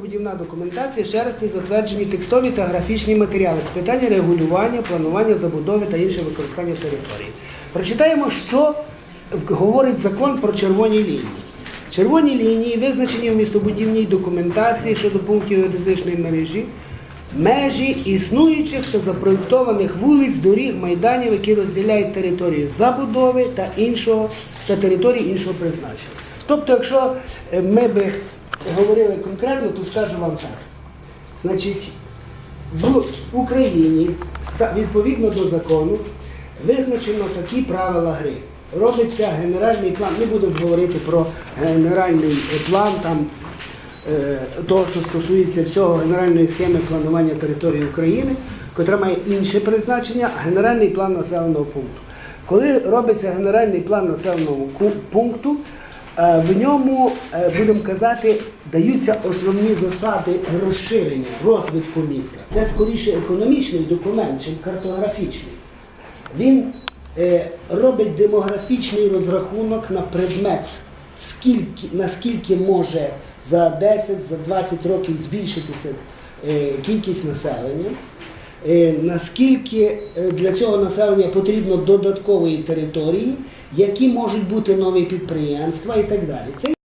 Будівна документація ще затверджені текстові та графічні матеріали з питання регулювання, планування забудови та інше використання території. Прочитаємо, що говорить закон про червоні лінії. Червоні лінії визначені в містобудівній документації щодо пунктів геодезичної мережі, межі існуючих та запроєктованих вулиць, доріг, майданів, які розділяють територію забудови та іншого та території іншого призначення. Тобто, якщо е, ми би говорили конкретно, то скажу вам так. Значить, в Україні відповідно до закону визначено такі правила гри. Робиться генеральний план, не будемо говорити про генеральний план там е, того, що стосується всього генеральної схеми планування території України, котра має інше призначення, генеральний план населеного пункту. Коли робиться генеральний план населеного пункту, в ньому, е, будемо казати, даються основні засади розширення, розвитку міста. Це скоріше економічний документ, чим картографічний. Він е, робить демографічний розрахунок на предмет, скільки, наскільки може за 10, за 20 років збільшитися е, кількість населення, е, наскільки е, для цього населення потрібно додаткової території, які можуть бути нові підприємства і так далі. Це